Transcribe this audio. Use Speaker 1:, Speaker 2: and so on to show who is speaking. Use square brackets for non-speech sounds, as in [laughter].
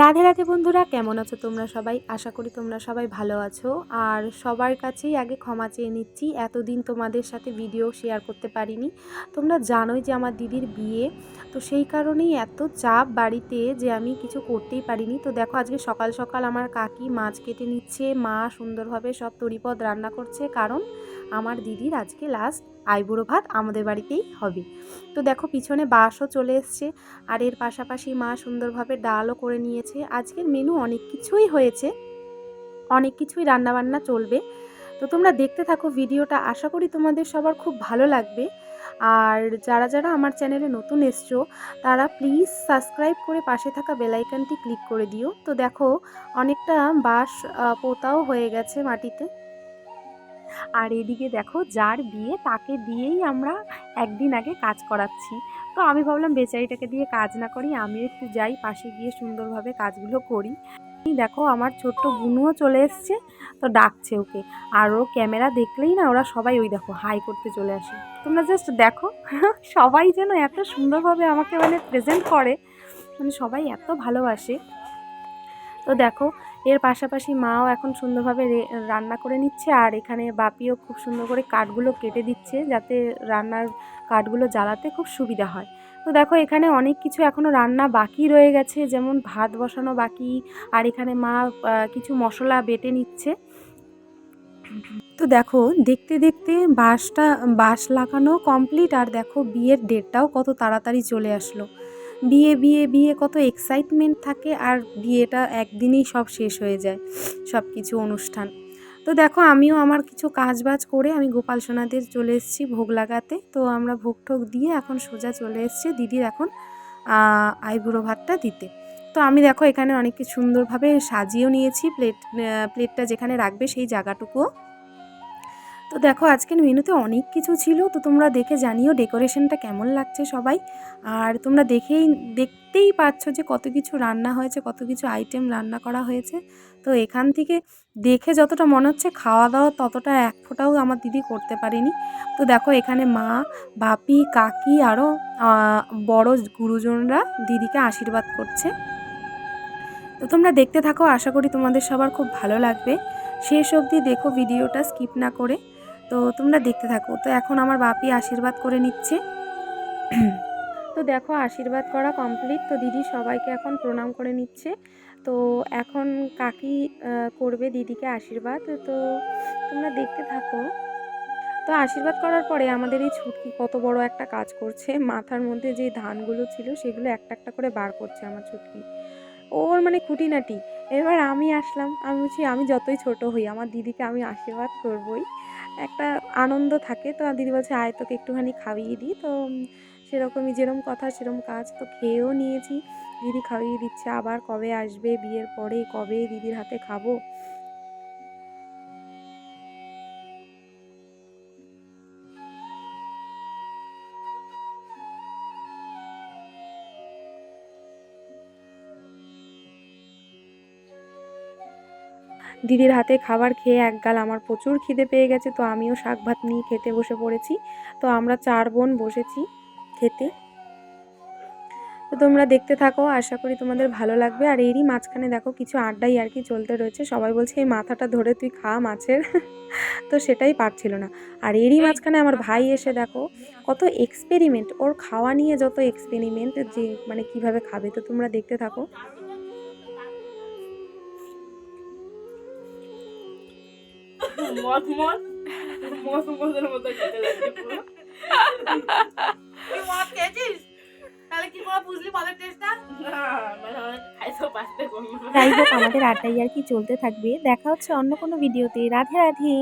Speaker 1: রাধে রাধে বন্ধুরা, কেমন আছো তোমরা সবাই? আশা করি তোমরা সবাই ভালো আছো। আর সবার কাছেই আগে ক্ষমা চেয়ে নিচ্ছি, এতদিন তোমাদের সাথে ভিডিও শেয়ার করতে পারিনি। তোমরা জানোই যে আমার দিদির বিয়ে। তো সেই কারণেই এত চাপ বাড়িতে যে আমি কিছু করতেই পারিনি। তো দেখো, আজকে সকাল সকাল আমার কাকি মাছ কেটে নিচ্ছে। মা সুন্দরভাবে সব তরিপদ রান্না করছে। কারণ আমার দিদির আজকে লাস্ট আইবুড়ো ভাত আমাদের বাড়িতেই হবে। তো দেখো, পিছনে বাসও চলে এসছে। আর এর পাশাপাশি মা সুন্দরভাবে ডালও করে নিয়েছে। আজকের মেনু অনেক কিছুই হয়েছে। অনেক কিছুই রান্নাবান্না চলবে। তো তোমরা দেখতে থাকো ভিডিওটা, আশা করি তোমাদের সবার খুব ভালো লাগবে। আর যারা যারা আমার চ্যানেলে নতুন এসছো, তারা প্লিজ সাবস্ক্রাইব করে পাশে থাকা বেলাইকানটি ক্লিক করে দিও। তো দেখো, অনেকটা বাঁশ পোতাও হয়ে গেছে মাটিতে। আর এদিকে দেখো, যার বিয়ে তাকে দিয়েই আমরা একদিন আগে কাজ করাচ্ছি। তো আমি ভাবলাম বেচারিটাকে দিয়ে কাজ না করি, আমিও একটু যাই, পাশে গিয়ে সুন্দরভাবে কাজগুলো করি। দেখো, আমার ছোট্ট বুনুও চলে এসছে, তো ডাকছে ওকে। আর ও ক্যামেরা দেখলেই না, ওরা সবাই ওই দেখো, হাই করতে চলে আসে। তোমরা জাস্ট দেখো, সবাই যেন এত সুন্দরভাবে আমাকে মানে প্রেজেন্ট করে মানে সবাই এত ভালোবাসে। তো দেখো, এর পাশাপাশি মাও এখন সুন্দরভাবে রান্না করে নিচ্ছে আর এখানে বাপিও খুব সুন্দর করে কাঠগুলো কেটে দিচ্ছে যাতে রান্নার কাঠগুলো জ্বালাতে খুব সুবিধা হয়। তো দেখো, এখানে অনেক কিছু এখনও রান্না বাকি রয়ে গেছে, যেমন ভাত বসানো বাকি আর এখানে মা কিছু মশলা বেটে নিচ্ছে। তো দেখো, দেখতে দেখতে বাঁশটা, বাঁশ লাগানো কমপ্লিট আর দেখো বিয়ের ডেটটাও কত তাড়াতাড়ি চলে আসলো। বিয়ে বিয়ে বিয়ে, কত এক্সাইটমেন্ট থাকে আর বিয়েটা একদিনেই সব শেষ হয়ে যায় সব কিছু অনুষ্ঠান। তো দেখো, আমিও আমার কিছু কাজ বাজ করে আমি গোপাল সোনাদের চলে এসেছি ভোগ লাগাতে তো আমরা ভোগ ঠোক দিয়ে এখন সোজা চলে এসেছি দিদির এখন আইবুড়ো ভাতটা দিতে। তো আমি দেখো, এখানে অনেক সুন্দরভাবে সাজিয়েও নিয়েছি, প্লেট প্লেটটা যেখানে রাখবে সেই জায়গাটুকুও। তো দেখো, আজকের মেনুতে অনেক কিছু ছিল, তো তোমরা দেখে জানিও ডেকোরেশনটা কেমন লাগছে সবাই। আর তোমরা দেখেই, দেখতেই পাচ্ছ যে কত কিছু রান্না হয়েছে, কত কিছু আইটেম রান্না করা হয়েছে। তো এখান থেকে দেখে যতটা মনে হচ্ছে খাওয়া দাওয়া ততটা এক ফোঁটাও আমার দিদি করতে পারেনি। তো দেখো, এখানে মা, বাপি, কাকি আরও বড় গুরুজনরা দিদিকে আশীর্বাদ করছে। তো তোমরা দেখতে থাকো, আশা করি তোমাদের সবার খুব ভালো লাগবে। শেষ অবধি দেখো, ভিডিওটা স্কিপ না করে। তো তোমরা দেখতে থাকো। তো এখন আমার বাপি আশীর্বাদ করে নিচ্ছে। [clears throat] তো দেখো, আশীর্বাদ করা কমপ্লিট তো দিদি সবাইকে এখন প্রণাম করে নিচ্ছে। তো এখন কাকি করবে দিদিকে আশীর্বাদ। তো তোমরা দেখতে থাকো। তো আশীর্বাদ করার পরে আমাদের এই ছুটকি কত বড় একটা কাজ করছে। মাথার মধ্যে যে ধানগুলো ছিল, সেগুলো একটা একটা করে বার করছে আমার ছুটকি। ওর মানে খুঁটিনাটি। এবার আমি আসলাম। আমি বলছি, আমি যতই ছোট হই, আমার দিদিকে আমি আশীর্বাদ করবই। একটা আনন্দ থাকে। তো দিদি বলছে, আয় তোকে একটুখানি খাইয়ে দিই। তো সেরকমই যেরম কথা সেরম কাজ তো খেয়েও নিয়েছি। দিদি খাইয়ে দিচ্ছে, আবার কবে আসবে, বিয়ের পরে কবে দিদির হাতে খাব? দিদির হাতে খাবার খেয়ে এক গাল আমার প্রচুর খিদে পেয়ে গেছে তো আমিও শাক ভাত নিয়ে খেতে বসে পড়েছি। তো আমরা চার বোন বসেছি খেতে। তো তোমরা দেখতে থাকো আশা করি তোমাদের ভালো লাগবে। আর এরই মাঝখানে দেখো কিছু আড্ডাই আর কি চলতে রয়েছে। সবাই বলছে এই মাথাটা ধরে তুই খা মাছের। [laughs] তো সেটাই পারছিল না। আর এরই মাঝখানে আমার ভাই এসে দেখো কত এক্সপেরিমেন্ট ওর খাওয়া নিয়ে যত এক্সপেরিমেন্ট যে মানে কীভাবে খাবে তো তোমরা দেখতে থাকো।
Speaker 2: মদ মত মত মতের মতো খেতে লাগছে পুরো।
Speaker 3: তুই মদ খেয়েছিস? তাহলে কি করে বুঝলি মদের টেস্টটা
Speaker 2: না মানে আমার খাইতেও পারতে
Speaker 1: যাই হোক আমাদের আড্ডাই আর কি চলতে থাকবে। দেখা হচ্ছে অন্য কোনো ভিডিওতে রাধে রাধে।